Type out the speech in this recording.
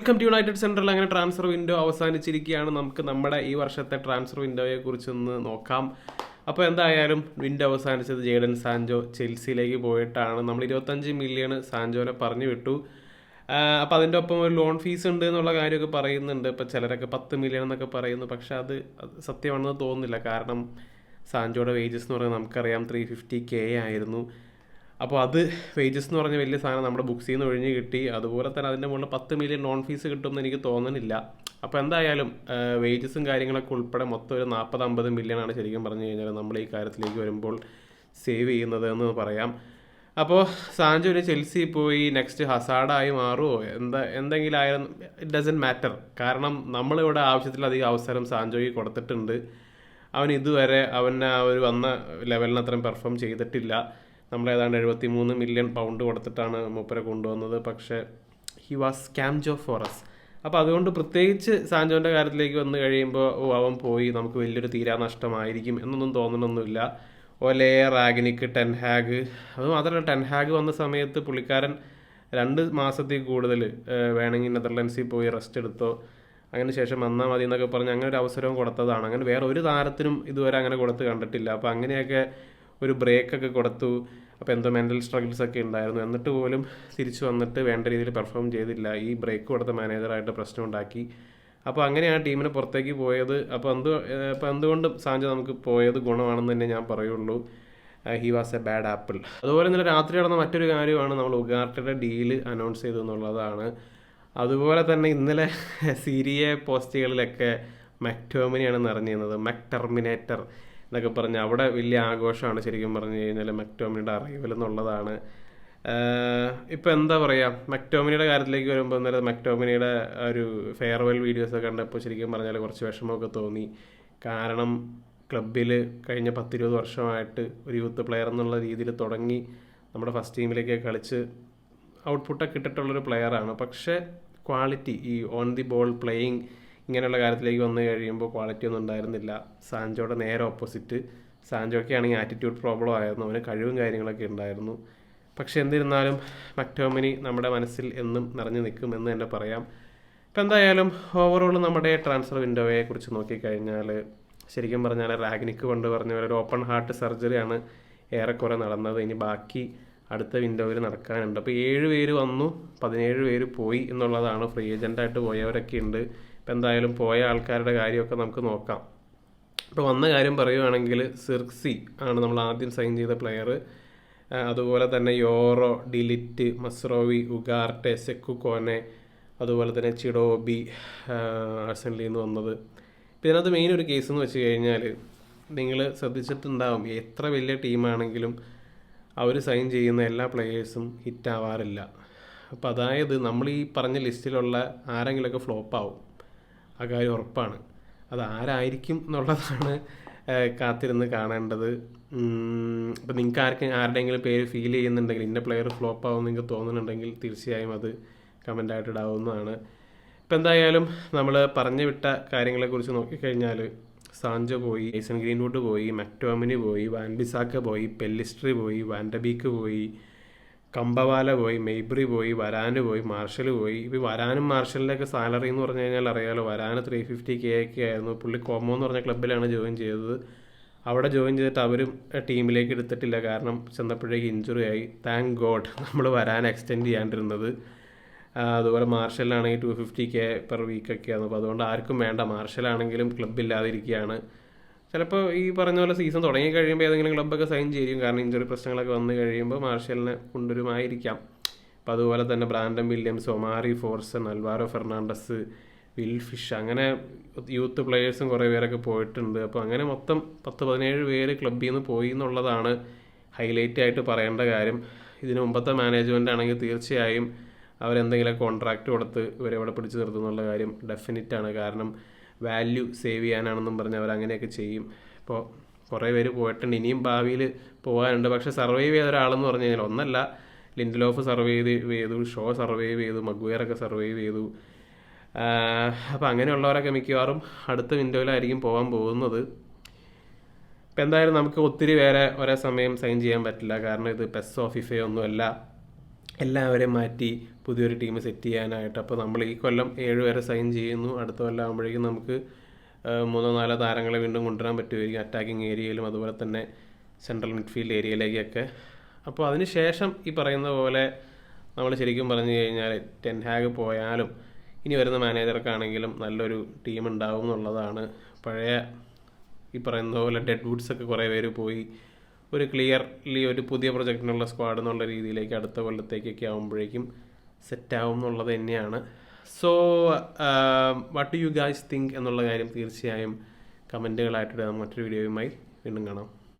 Welcome to United central അങ്ങനെ transfer window അവസാനിച്ചിരിക്കുകയാണ്. നമുക്ക് നമ്മുടെ ഈ വർഷത്തെ ട്രാൻസ്ഫർ വിൻഡോയെ കുറിച്ചൊന്ന് നോക്കാം. അപ്പോൾ എന്തായാലും വിൻഡോ അവസാനിച്ചത് ജേഡൻ സാൻജോ ചെൽസിയിലേക്ക് പോയിട്ടാണ്. നമ്മൾ ഇരുപത്തഞ്ച് മില്യൺ സാൻജോനെ പറഞ്ഞു വിട്ടു. അപ്പോൾ അതിന്റെ ഒപ്പം ഒരു ലോൺ ഫീസ് ഉണ്ട് എന്നുള്ള കാര്യമൊക്കെ പറയുന്നുണ്ട്. ഇപ്പോൾ ചിലരൊക്കെ പത്ത് മില്യൺ എന്നൊക്കെ പറയുന്നു. പക്ഷെ അത് സത്യമാണെന്ന് തോന്നുന്നില്ല. കാരണം സാൻജോയുടെ വേജസ് എന്ന് പറയുന്നത് നമുക്കറിയാം ത്രീ ഫിഫ്റ്റി കെ ആയിരുന്നു. അപ്പോൾ അത് വേജസ് എന്ന് പറഞ്ഞ വലിയ സാധനം നമ്മുടെ ബുക്സിൽ നിന്ന് ഒഴിഞ്ഞ് കിട്ടി. അതുപോലെ തന്നെ അതിന്റെ മുകളിൽ പത്ത് മില്യൺ നോൺ ഫീസ് കിട്ടുമെന്ന് എനിക്ക് തോന്നുന്നില്ല അപ്പോൾ എന്തായാലും വേജസും കാര്യങ്ങളൊക്കെ ഉൾപ്പെടെ മൊത്തം ഒരു നാൽപ്പത് അമ്പത് മില്യൺ ആണ് ശരിക്കും പറഞ്ഞു കഴിഞ്ഞാൽ നമ്മൾ ഈ കാര്യത്തിലേക്ക് വരുമ്പോൾ സേവ് ചെയ്യുന്നത് എന്ന് പറയാം. അപ്പോൾ സാഞ്ചോ ഒരു ചെൽസി പോയി നെക്സ്റ്റ് ഹസാഡായി മാറുമോ എന്താ എന്തെങ്കിലും ആയാലും ഇറ്റ് ഡസൻ മാറ്റർ കാരണം നമ്മളിവിടെ ആവശ്യത്തിലധികം അവസരം സാഞ്ചോയ്ക്ക് കൊടുത്തിട്ടുണ്ട്. അവൻ ഇതുവരെ അവൻ ആ ഒരു വന്ന ലെവലിന് അത്രയും പെർഫോം ചെയ്തിട്ടില്ല. നമ്മൾ ഏതാണ്ട് എഴുപത്തി മൂന്ന് മില്യൺ പൗണ്ട് കൊടുത്തിട്ടാണ് മൂപ്പരെ കൊണ്ടുവന്നത്. പക്ഷേ he was Sancho for us അപ്പോൾ അതുകൊണ്ട് പ്രത്യേകിച്ച് സാൻജോന്റെ കാര്യത്തിലേക്ക് വന്നു കഴിയുമ്പോൾ ഓ അവൻ പോയി നമുക്ക് വലിയൊരു തീരാനഷ്ടമായിരിക്കും എന്നൊന്നും തോന്നണമൊന്നുമില്ല ഒലേ റാഗനിക്ക് ടെൻഹാഗ് അത് മാത്രമല്ല ടെൻഹാഗ് വന്ന സമയത്ത് പുള്ളിക്കാരൻ രണ്ട് മാസത്തിൽ കൂടുതൽ വേണമെങ്കിൽ നെതർലൻഡ്സിൽ പോയി റെസ്റ്റ് എടുത്തോ അങ്ങനെ ശേഷം വന്നാൽ മതി എന്നൊക്കെ പറഞ്ഞ് അങ്ങനെ ഒരു അവസരവും കൊടുത്തതാണ്. അങ്ങനെ വേറെ ഒരു താരത്തിനും ഇതുവരെ അങ്ങനെ കൊടുത്ത് കണ്ടിട്ടില്ല. അപ്പോൾ അങ്ങനെയൊക്കെ ഒരു ബ്രേക്കൊക്കെ കൊടുത്തു. അപ്പോൾ എന്തോ മെന്റൽ സ്ട്രഗിൾസ് ഒക്കെ ഉണ്ടായിരുന്നു. എന്നിട്ട് പോലും തിരിച്ചു വന്നിട്ട് വേണ്ട രീതിയിൽ പെർഫോം ചെയ്തില്ല. ഈ ബ്രേക്ക് കൊടുത്ത മാനേജറായിട്ട് പ്രശ്നം ഉണ്ടാക്കി. അപ്പോൾ അങ്ങനെയാണ് ടീമിന് പുറത്തേക്ക് പോയത്. അപ്പോൾ എന്ത് അപ്പോൾ എന്തുകൊണ്ടും സാഞ്ച നമുക്ക് പോയത് ഗുണമാണെന്ന് തന്നെ ഞാൻ പറയുള്ളൂ. He was a bad apple അതുപോലെ ഇന്നലെ രാത്രി നടന്ന മറ്റൊരു കാര്യമാണ് നമ്മൾ ഉഗാർട്ടയുടെ ഡീൽ അനൗൺസ് ചെയ്തു എന്നുള്ളതാണ്. അതുപോലെ തന്നെ ഇന്നലെ സീരിയ പോസ്റ്റുകളിലൊക്കെ മെക്ടോമിനിയാണ് നിറഞ്ഞിരുന്നത്. മെക് ടെർമിനേറ്റർ എന്നൊക്കെ പറഞ്ഞ് അവിടെ വലിയ ആഘോഷമാണ് ശരിക്കും പറഞ്ഞു കഴിഞ്ഞാൽ മെക്ടോമിനിയുടെ അറൈവൽ എന്നുള്ളതാണ്. ഇപ്പം എന്താ പറയുക മെക്ടോമിനിയുടെ കാര്യത്തിലേക്ക് വരുമ്പോൾ ഇന്നലെ മെക്ടോമിനിയുടെ ഒരു ഫെയർവെൽ വീഡിയോസൊക്കെ കണ്ടപ്പോൾ ശരിക്കും പറഞ്ഞാൽ കുറച്ച് വിഷമമൊക്കെ തോന്നി. കാരണം ക്ലബിൽ കഴിഞ്ഞ പത്തിരുപത് വർഷമായിട്ട് ഒരു യൂത്ത് പ്ലെയർ എന്നുള്ള രീതിയിൽ തുടങ്ങി. നമ്മുടെ ഫസ്റ്റ് ടീമിലേക്ക് കളിച്ച് ഔട്ട്പുട്ടൊക്കെ ഇട്ടിട്ടുള്ളൊരു പ്ലെയറാണ് പക്ഷേ ക്വാളിറ്റി ഈ ഓൺ ദി ബോൾ പ്ലേയിങ് ഇങ്ങനെയുള്ള കാര്യത്തിലേക്ക് വന്നു കഴിയുമ്പോൾ ക്വാളിറ്റി ഒന്നും ഉണ്ടായിരുന്നില്ല. സാൻജോയുടെ നേരെ ഓപ്പോസിറ്റ് സാൻജോയ്ക്ക് ആണെങ്കിൽ ആറ്റിറ്റ്യൂഡ് പ്രോബ്ലം ആയിരുന്നു. അവന് കഴിവും കാര്യങ്ങളൊക്കെ ഉണ്ടായിരുന്നു. പക്ഷേ എന്നിരുന്നാലും മക്ടോമിനി നമ്മുടെ മനസ്സിൽ എന്നും നിറഞ്ഞു നിൽക്കും എന്ന് തന്നെ പറയാം. ഇപ്പം എന്തായാലും ഓവറോൾ നമ്മുടെ ട്രാൻസ്ഫർ വിൻഡോയെ കുറിച്ച് നോക്കിക്കഴിഞ്ഞാൽ ശരിക്കും പറഞ്ഞാൽ റാഗ്നിക്ക് കൊണ്ട് പറഞ്ഞ പോലെ ഒരു ഓപ്പൺ ഹാർട്ട് സർജറിയാണ് ഏറെക്കുറെ നടന്നത്. ഇനി ബാക്കി അടുത്ത വിൻഡോയിൽ നടക്കാനുണ്ട്. അപ്പോൾ ഏഴ് പേര് വന്നു പതിനേഴ് പേര് പോയി എന്നുള്ളതാണ് ഫ്രീ ഏജന്റായിട്ട് പോയവരൊക്കെ ഉണ്ട്. എന്തായാലും പോയ ആൾക്കാരുടെ കാര്യമൊക്കെ നമുക്ക് നോക്കാം. ഇപ്പോൾ വന്ന കാര്യം പറയുകയാണെങ്കിൽ സിർക്സി ആണ് നമ്മൾ ആദ്യം സൈൻ ചെയ്ത പ്ലെയർ അതുപോലെ തന്നെ യോറോ ഡിലിറ്റ് മസ്രോവി ഉഗാർട്ടെ സെക്കു കോനെ അതുപോലെ തന്നെ ചിഡോബി ആഴ്സണലിൽ നിന്ന് വന്നത്. ഇപ്പം ഇതിനകത്ത് മെയിൻ ഒരു കേസ് എന്ന് വെച്ച് കഴിഞ്ഞാൽ നിങ്ങൾ ശ്രദ്ധിച്ചിട്ടുണ്ടാവും എത്ര വലിയ ടീമാണെങ്കിലും അവർ സൈൻ ചെയ്യുന്ന എല്ലാ പ്ലെയേഴ്സും ഹിറ്റ് ആവാറില്ല. അപ്പോൾ അതായത് നമ്മൾ ഈ പറഞ്ഞ ലിസ്റ്റിലുള്ള ആരെങ്കിലുമൊക്കെ ഫ്ലോപ്പ് ആവും. ആ കാര്യം ഉറപ്പാണ്. അത് ആരായിരിക്കും എന്നുള്ളതാണ് കാത്തിരുന്ന് കാണേണ്ടത്. ഇപ്പം നിങ്ങൾക്ക് ആർക്കും ആരുടെയെങ്കിലും പേര് ഫീൽ ചെയ്യുന്നുണ്ടെങ്കിൽ ഇന്ന പ്ലെയർ ഫ്ലോപ്പ് ആവും നിങ്ങൾക്ക് തോന്നുന്നുണ്ടെങ്കിൽ തീർച്ചയായും അത് കമന്റായിട്ട് ഇടാവുന്നതാണ്. ഇപ്പം എന്തായാലും നമ്മൾ പറഞ്ഞു വിട്ട കാര്യങ്ങളെക്കുറിച്ച് നോക്കിക്കഴിഞ്ഞാൽ സാഞ്ചോ പോയി ഏസൻ ഗ്രീൻവുഡ് പോയി മക്ടോമിന് പോയി വാൻബിസാക്ക പോയി പെല്ലിസ്ട്രി പോയി വാൻഡബീക്ക് പോയി കമ്പവാല പോയി മെയ്ബ്രി പോയി വരാന് പോയി മാർഷൽ പോയി. ഇപ്പോൾ വരാനും മാർഷലിന്റെയൊക്കെ സാലറി എന്ന് പറഞ്ഞു കഴിഞ്ഞാൽ അറിയാലോ വരാന് ത്രീ ഫിഫ്റ്റി കെ ഒക്കെ ആയിരുന്നു. പുള്ളി കോമോ എന്ന് പറഞ്ഞ ക്ലബ്ബിലാണ് ജോയിൻ ചെയ്തത്. അവിടെ ജോയിൻ ചെയ്തിട്ട് അവരും ടീമിലേക്ക് എടുത്തിട്ടില്ല. കാരണം ചെന്നപ്പോഴേക്ക് ഇഞ്ചുറി ആയി. താങ്ക് ഗോഡ് നമ്മൾ വരാൻ എക്സ്റ്റെൻഡ് ചെയ്യാണ്ടിരുന്നത്. അതുപോലെ മാർഷലാണെങ്കിൽ ടു ഫിഫ്റ്റി കെ പെർ വീക്കൊക്കെ ആയിരുന്നു. അപ്പോൾ അതുകൊണ്ട് ആർക്കും വേണ്ട. മാർഷലാണെങ്കിലും ക്ലബ്ബ് ഇല്ലാതിരിക്കുകയാണ്. ചിലപ്പോൾ ഈ പറഞ്ഞ പോലെ സീസൺ തുടങ്ങി കഴിയുമ്പോൾ ഏതെങ്കിലും ക്ലബ്ബൊക്കെ സൈൻ ചെയ്യും. കാരണം ഇഞ്ചുറി പ്രശ്നങ്ങളൊക്കെ വന്നു കഴിയുമ്പോൾ മാർഷലിനെ കൊണ്ടുവരുമായിരിക്കാം. അപ്പോൾ അതുപോലെ തന്നെ Brandon Williams Omari Forson Alvaro Fernandez Will Fish അങ്ങനെ യൂത്ത് പ്ലെയേഴ്സും കുറേ പേരൊക്കെ പോയിട്ടുണ്ട്. അപ്പോൾ അങ്ങനെ മൊത്തം പത്ത് പതിനേഴ് പേര് ക്ലബ്ബിൽ നിന്ന് പോയി എന്നുള്ളതാണ് ഹൈലൈറ്റ് ആയിട്ട് പറയേണ്ട കാര്യം. ഇതിന് മുമ്പത്തെ മാനേജ്മെന്റ് ആണെങ്കിൽ തീർച്ചയായും അവരെന്തെങ്കിലും കോൺട്രാക്റ്റ് കൊടുത്ത് ഇവരെ ഇവിടെ പിടിച്ചു നിർത്തുന്നുള്ള കാര്യം ഡെഫിനറ്റ് ആണ്. കാരണം വാല്യൂ സേവ് ചെയ്യാനാണെന്നും പറഞ്ഞ് അവർ അങ്ങനെയൊക്കെ ചെയ്യും. ഇപ്പോൾ കുറേ പേര് പോയിട്ടുണ്ട്. ഇനിയും ഭാവിയിൽ പോകാനുണ്ട്. പക്ഷേ സർവൈവ് ചെയ്ത ഒരാളെന്ന് പറഞ്ഞു കഴിഞ്ഞാൽ ഒന്നല്ല. ലിൻഡലോഫ് സർവൈവ് ചെയ്തു ഷോ സർവൈവ് ചെയ്തു. മഗ്വയറൊക്കെ സർവൈവ് ചെയ്തു. അപ്പോൾ അങ്ങനെയുള്ളവരൊക്കെ മിക്കവാറും അടുത്ത വിൻഡോയിലായിരിക്കും പോകാൻ പോകുന്നത്. ഇപ്പം എന്തായാലും നമുക്ക് ഒത്തിരി വേറെ ഒരേ സമയം സൈൻ ചെയ്യാൻ പറ്റില്ല. കാരണം ഇത് പെസ് ഫിഫയോ ഒന്നുമല്ല. എല്ലാവരെയും മാറ്റി പുതിയൊരു ടീം സെറ്റ് ചെയ്യാനായിട്ട്. അപ്പോൾ നമ്മൾ ഈ കൊല്ലം ഏഴ് വരെ സൈൻ ചെയ്യുന്നു. അടുത്ത കൊല്ലം ആകുമ്പോഴേക്കും നമുക്ക് മൂന്നോ നാലോ താരങ്ങളെ വീണ്ടും കൊണ്ടുവരാൻ പറ്റുമായിരിക്കും. അറ്റാക്കിംഗ് ഏരിയയിലും അതുപോലെ തന്നെ സെൻട്രൽ മിഡ്ഫീൽഡ് ഏരിയയിലേക്കൊക്കെ അപ്പോൾ അതിന് ശേഷം ഈ പറയുന്ന പോലെ നമ്മൾ ശരിക്കും പറഞ്ഞു കഴിഞ്ഞാൽ ടെൻ ഹാഗ് പോയാലും ഇനി വരുന്ന മാനേജർക്കാണെങ്കിലും നല്ലൊരു ടീം ഉണ്ടാവും എന്നുള്ളതാണ്. പഴയ ഈ പറയുന്ന പോലെ ഡെഡ് വുഡ്സൊക്കെ കുറേ പേര് പോയി ഒരു ക്ലിയർലി ഒരു പുതിയ പ്രൊജക്റ്റിനുള്ള സ്ക്വാഡ് എന്നുള്ള രീതിയിലേക്ക് അടുത്ത കൊല്ലത്തേക്കൊക്കെ ആകുമ്പോഴേക്കും സെറ്റ് ആവും എന്നുള്ളത് തന്നെയാണ്. So what you guys think എന്നുള്ള കാര്യം തീർച്ചയായും കമന്റുകളായിട്ട് മറ്റൊരു വീഡിയോയുമായി വീണ്ടും കാണാം.